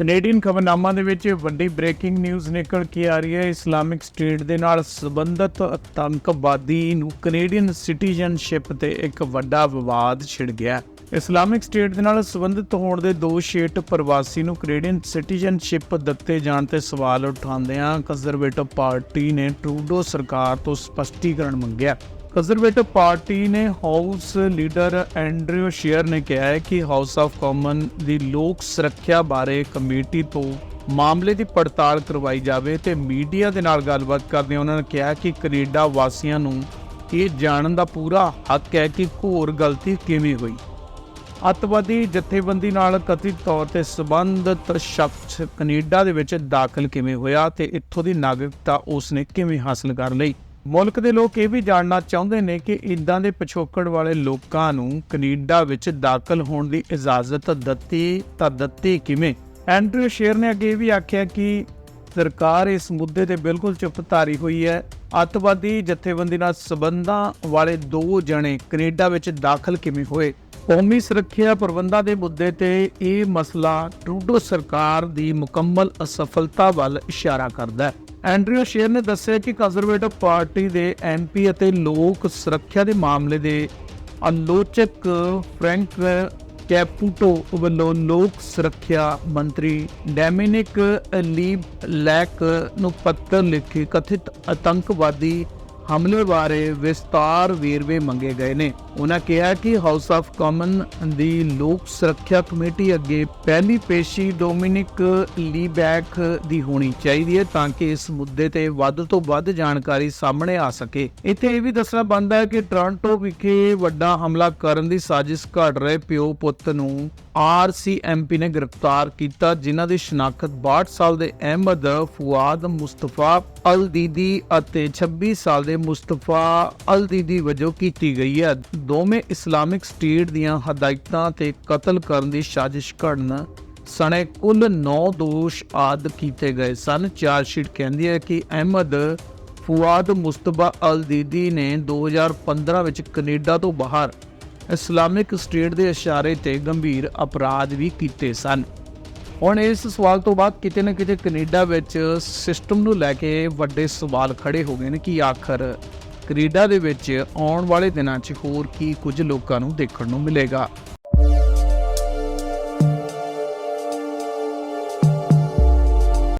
Canadian ਖਬਰਨਾਮਾ ਦੇ ਵਿੱਚ ਵੱਡੀ ਬ੍ਰੇਕਿੰਗ ਨਿਊਜ਼ ਨਿਕਲ ਕੇ ਆ ਰਹੀ ਹੈ। ਇਸਲਾਮਿਕ ਸਟੇਟ ਦੇ ਨਾਲ ਸੰਬੰਧਿਤ ਆਤੰਕਵਾਦੀ ਨੂੰ ਕੈਨੇਡੀਅਨ ਸਿਟੀਜ਼ਨਸ਼ਿਪ ਤੇ ਇੱਕ ਵੱਡਾ ਵਿਵਾਦ ਛਿੜ ਗਿਆ ਇਸਲਾਮਿਕ ਸਟੇਟ ਦੇ ਨਾਲ ਸੰਬੰਧਿਤ ਹੋਣ ਦੇ ਦੋਸ਼ ਹੇਠ ਪ੍ਰਵਾਸੀ ਨੂੰ ਕੈਨੇਡੀਅਨ ਸਿਟੀਜ਼ਨਸ਼ਿਪ ਦਿੱਤੇ ਜਾਣ ਤੇ ਸਵਾਲ ਉਠਾਉਂਦਿਆਂ ਕੰਜ਼ਰਵੇਟਿਵ ਪਾਰਟੀ ਨੇ ਟਰੂਡੋ ਸਰਕਾਰ ਤੋਂ ਸਪਸ਼ਟੀਕਰਨ ਮੰਗਿਆ। ਕੰਜ਼ਰਵੇਟਿਵ ਪਾਰਟੀ ਨੇ ਹਾਊਸ ਲੀਡਰ ਐਂਡਰਿਊ ਸ਼ੇਅਰ ਨੇ ਕਿਹਾ ਹੈ ਕਿ ਹਾਊਸ ਆਫ ਕਾਮਨ ਦੀ ਲੋਕ ਸੁਰੱਖਿਆ ਬਾਰੇ ਕਮੇਟੀ ਤੋਂ ਮਾਮਲੇ ਦੀ ਪੜਤਾਲ ਕਰਵਾਈ ਜਾਵੇ ਤੇ ਮੀਡੀਆ ਦੇ ਨਾਲ ਗੱਲਬਾਤ ਕਰਦਿਆਂ ਉਹਨਾਂ ਨੇ ਕਿਹਾ ਕਿ ਕੈਨੇਡਾ ਵਾਸੀਆਂ ਨੂੰ ਇਹ ਜਾਣਨ ਦਾ ਪੂਰਾ ਹੱਕ ਹੈ ਕਿ ਘੋਰ ਗਲਤੀ ਕਿਵੇਂ ਹੋਈ। ਅੱਤਵਾਦੀ ਜਥੇਬੰਦੀ ਨਾਲ ਕਥਿਤ ਤੌਰ ਤੇ ਸੰਬੰਧਿਤ ਸ਼ਖਸ ਕੈਨੇਡਾ ਦੇ ਵਿੱਚ ਦਾਖਲ ਕਿਵੇਂ ਹੋਇਆ ਤੇ ਇੱਥੋਂ ਦੀ ਨਾਗਰਿਕਤਾ ਉਸਨੇ ਕਿਵੇਂ ਹਾਸਲ ਕਰ ਲਈ? ਮੁਲਕ ਦੇ ਲੋਕ ਇਹ ਵੀ ਜਾਣਨਾ ਚਾਹੁੰਦੇ ਨੇ ਕਿ ਇਦਾਂ ਦੇ ਪਿਛੋਕੜ ਵਾਲੇ ਲੋਕਾਂ ਨੂੰ ਕੈਨੇਡਾ ਵਿੱਚ ਦਾਖਲ ਹੋਣ ਦੀ ਇਜਾਜ਼ਤ ਦਿੱਤੀ ਤਾਂ ਦਿੱਤੀ ਕਿਵੇਂ? ਐਂਡਰਿਊ ਸ਼ੇਰ ਨੇ ਅੱਗੇ ਇਹ ਵੀ ਆਖਿਆ ਕਿ ਸਰਕਾਰ ਇਸ ਮੁੱਦੇ ਤੇ ਬਿਲਕੁਲ ਚੁੱਪ ਧਾਰੀ ਹੋਈ ਹੈ। ਅੱਤਵਾਦੀ ਜਥੇਬੰਦੀ ਨਾਲ ਸਬੰਧਾਂ ਵਾਲੇ ਦੋ ਜਣੇ ਕੈਨੇਡਾ ਵਿੱਚ ਦਾਖਲ ਕਿਵੇਂ ਹੋਏ? ਕੌਮੀ ਸੁਰੱਖਿਆ ਪ੍ਰਬੰਧਾਂ ਦੇ ਮੁੱਦੇ ਤੇ ਇਹ ਮਸਲਾ ਟਰੂਡੋ ਸਰਕਾਰ ਦੀ ਮੁਕੰਮਲ ਅਸਫਲਤਾ ਵੱਲ ਇਸ਼ਾਰਾ ਕਰਦਾ ਹੈ। ਐਂਡਰਿਊ ਸ਼ੇਰ ਨੇ ਦੱਸਿਆ ਕਿ ਕੰਜ਼ਰਵੇਟਿਵ ਪਾਰਟੀ ਦੇ ਐਮਪੀ ਅਤੇ ਲੋਕ ਸੁਰੱਖਿਆ ਦੇ ਮਾਮਲੇ ਦੇ ਆਲੋਚਕ ਫ੍ਰੈਂਕ ਕੈਪੂਟੋ ਵੱਲੋਂ ਲੋਕ ਸੁਰੱਖਿਆ ਮੰਤਰੀ ਡੈਮਿਨਿਕ ਲੀਬ ਲੈਕ ਨੂੰ ਪੱਤਰ ਲਿਖ ਕੇ ਕਥਿਤ ਆਤੰਕਵਾਦੀ ਹਮਲੇ ਬਾਰੇ ਵਿਸਤਾਰ ਵੇਰਵੇ ਮੰਗੇ ਗਏ ਨੇ। ਉਹਨਾਂ ਕਿਹਾ ਕਿ ਹਾਊਸ ਆਫ ਕਾਮਨ ਦੀ ਲੋਕ ਸੁਰੱਖਿਆ ਕਮੇਟੀ ਅੱਗੇ ਪਹਿਲੀ ਪੇਸ਼ੀ ਡੋਮਿਨਿਕ ਲੀਬੈਕ ਦੀ ਹੋਣੀ ਚਾਹੀਦੀ ਹੈ ਤਾਂ ਕਿ ਇਸ ਮੁੱਦੇ ਤੇ ਵੱਧ ਤੋਂ ਵੱਧ ਜਾਣਕਾਰੀ ਸਾਹਮਣੇ ਆ ਸਕੇ। ਇੱਥੇ ਇਹ ਵੀ ਦੱਸਣਾ ਬਣਦਾ ਹੈ ਕਿ ਟੋਰਾਂਟੋ ਵਿਖੇ ਵੱਡਾ ਹਮਲਾ ਕਰਨ ਦੀ ਸਾਜ਼ਿਸ਼ ਘੜ ਰਹੇ ਪਿਓ ਪੁੱਤ ਨੂੰ ਆਰਸੀਐਮਪੀ ਨੇ ਗ੍ਰਿਫਤਾਰ ਕੀਤਾ, ਜਿਨ੍ਹਾਂ ਦੀ ਸ਼ਨਾਖਤ 62 ਸਾਲ ਦੇ ਅਹਿਮਦ ਫੁਆਦ ਮੁਸਤਫਾ ਅਲ ਦੀਦੀ ਅਤੇ 26 ਸਾਲ ਦੇ ਮੁਸਤਫਾ ਅਲ ਦੀਦੀ ਵਜੋਂ ਕੀਤੀ ਗਈ ਹੈ। ਦੋਵੇਂ ਇਸਲਾਮਿਕ ਸਟੇਟ ਦੀਆਂ ਹਦਾਇਤਾਂ ਤੇ ਕਤਲ ਕਰਨ ਦੀ ਸਾਜ਼ਿਸ਼ ਘੜਨ ਸਣੇ ਕੁੱਲ 9 ਦੋਸ਼ ਆਦ ਕੀਤੇ ਗਏ ਸਨ। ਚਾਰਜਸ਼ੀਟ ਕਹਿੰਦੀ ਹੈ ਕਿ ਅਹਿਮਦ ਫੁਆਦ ਮੁਸਤਬਾ ਅਲ ਦੀਦੀ ਨੇ 2015 ਵਿੱਚ ਕੈਨੇਡਾ ਤੋਂ ਬਾਹਰ ਇਸਲਾਮਿਕ ਸਟੇਟ ਦੇ ਇਸ਼ਾਰੇ ਤੇ ਗੰਭੀਰ ਅਪਰਾਧ ਵੀ ਕੀਤੇ ਸਨ। ਹੁਣ ਇਸ ਸਵਾਲ ਤੋਂ ਬਾਅਦ ਕਿਤੇ ਨਾ ਕਿਤੇ ਕੈਨੇਡਾ ਵਿੱਚ ਸਿਸਟਮ ਨੂੰ ਲੈ ਕੇ ਵੱਡੇ ਸਵਾਲ ਖੜੇ ਹੋ ਗਏ ਨੇ ਕਿ ਆਖਰ ਕੈਨੇਡਾ ਦੇ ਵਿੱਚ ਆਉਣ ਵਾਲੇ ਦਿਨਾਂ 'ਚ ਹੋਰ ਕੀ ਕੁਝ ਲੋਕਾਂ ਨੂੰ ਦੇਖਣ ਨੂੰ ਮਿਲੇਗਾ।